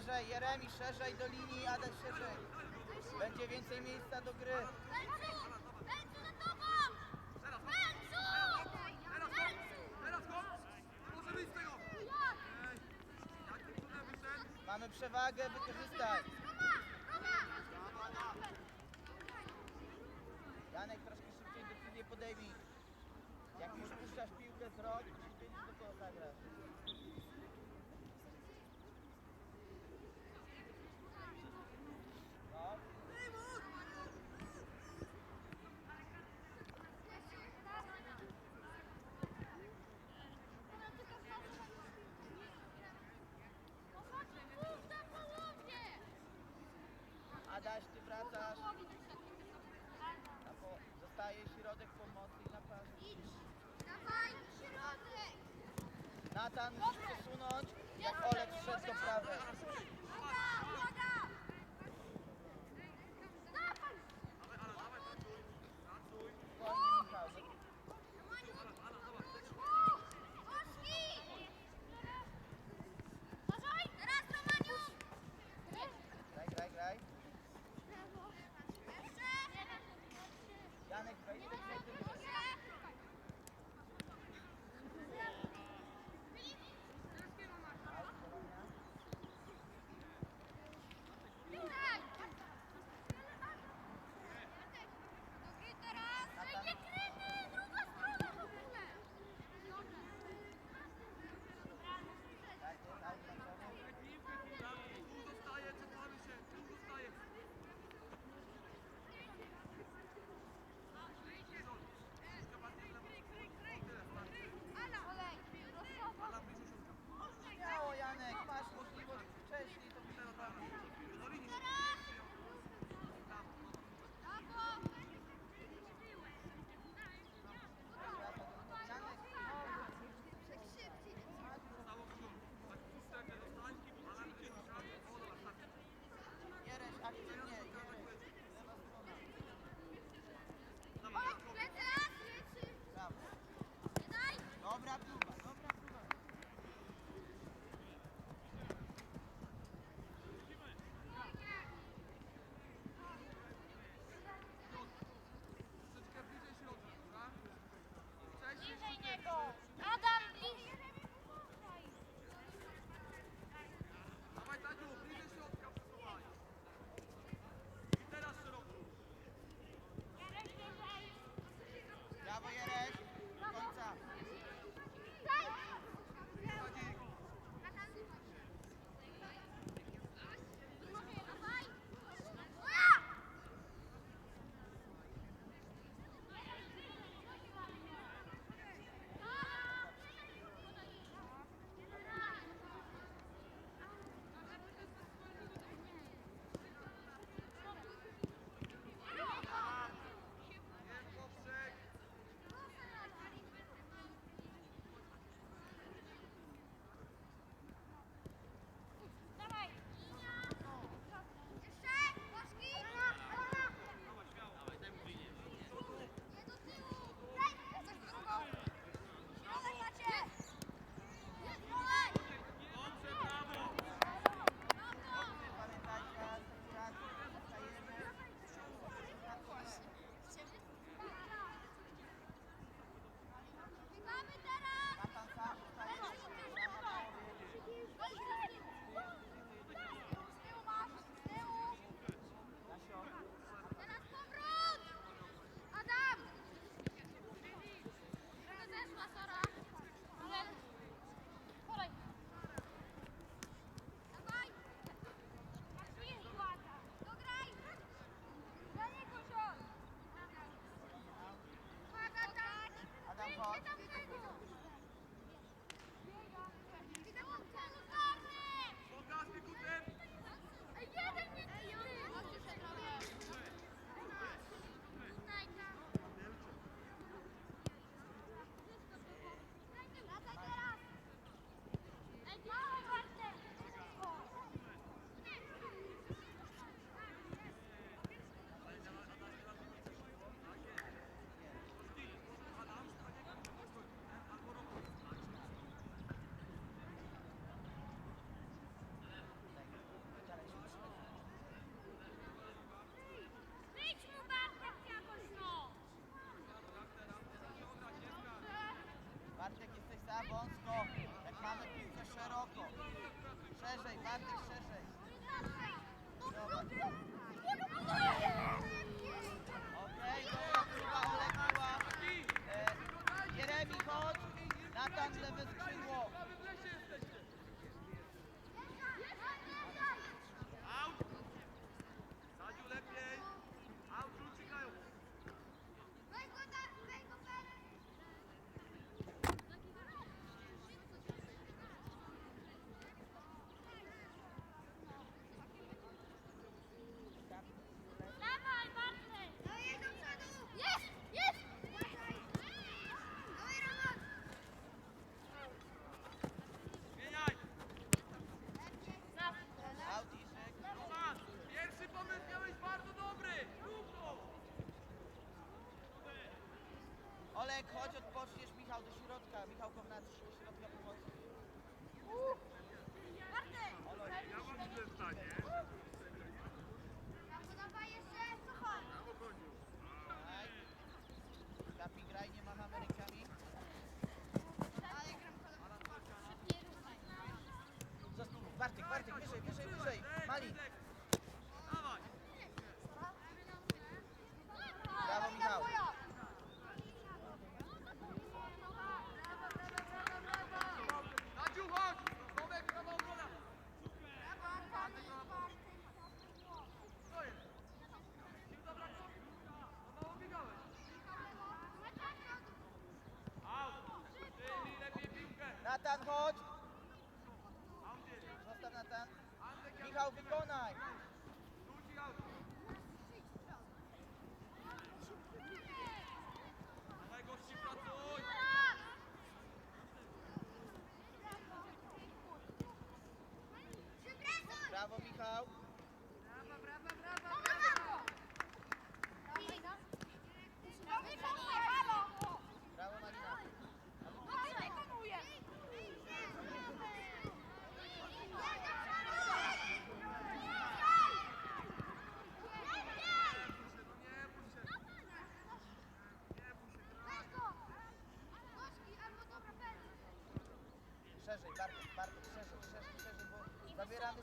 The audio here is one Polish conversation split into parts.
szerzej, Jeremi, szerzej do linii, Adaś szerzej. Będzie więcej miejsca do gry. Mamy przewagę, wykorzystaj. Janek, troszkę szybciej decyzję podejmij. Jak już puszczasz piłkę z rąk, musisz wiedzieć, do kogo zagrasz. Nathan. Janek, masz 好 bardziej szerzej. Do Está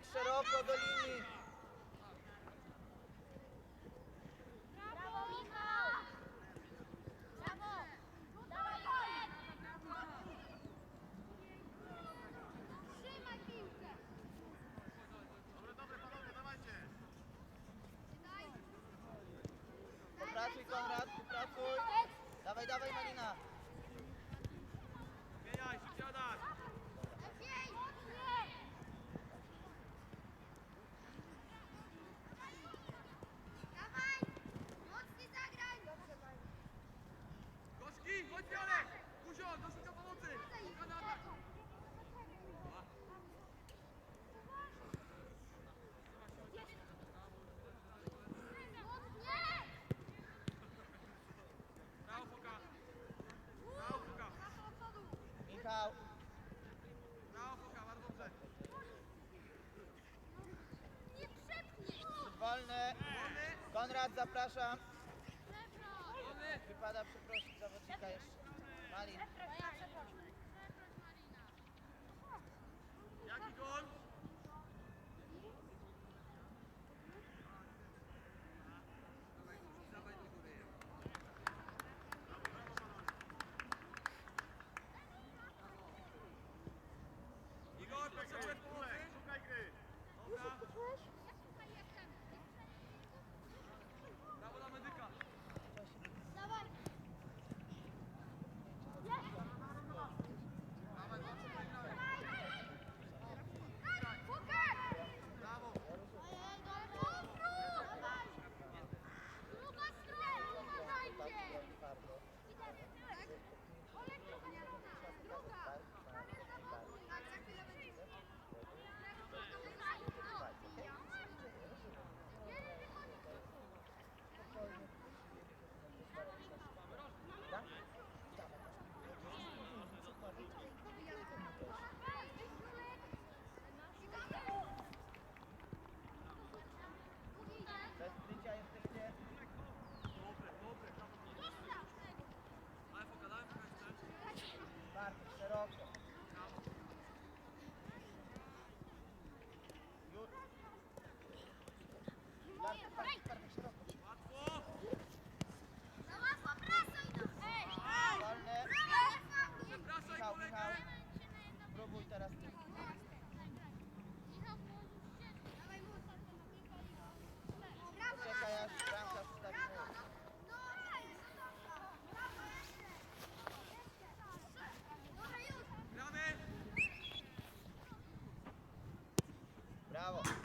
Marek, szeroko do linii. Brawo, Michał! Brawo! Dawaj, Marek! Trzymaj piłkę! Dobre, dobre, panowie, dawajcie! Daj. Popracuj, Konrad, popracuj! Dawaj, dawaj, Marina! Konrad zaprasza. Wypada przeprosić zawodnika jeszcze. Malin. Jaki gol? 하고.